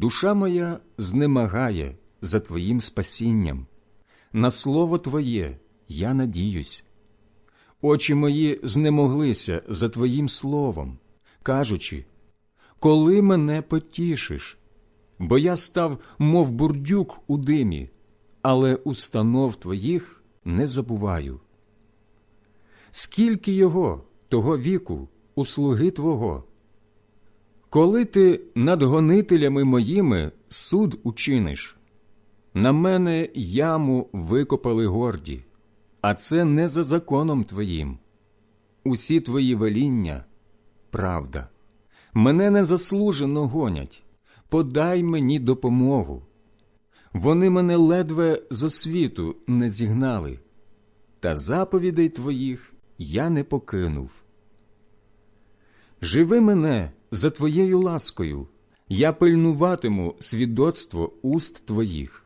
Душа моя знемагає за Твоїм спасінням, на слово Твоє я надіюсь. Очі мої знемоглися за Твоїм словом, кажучи, коли мене потішиш, бо я став, мов бурдюк у димі, але установ Твоїх не забуваю. Скільки його, того віку, у слуги Твого? Коли ти над гонителями моїми суд учиниш, на мене яму викопали горді, а це не за законом твоїм. Усі твої веління правда. Мене незаслужено гонять, подай мені допомогу. Вони мене ледве з освіту не зігнали, та заповідей твоїх я не покинув. Живи мене за твоєю ласкою, я пильнуватиму свідоцтво уст твоїх.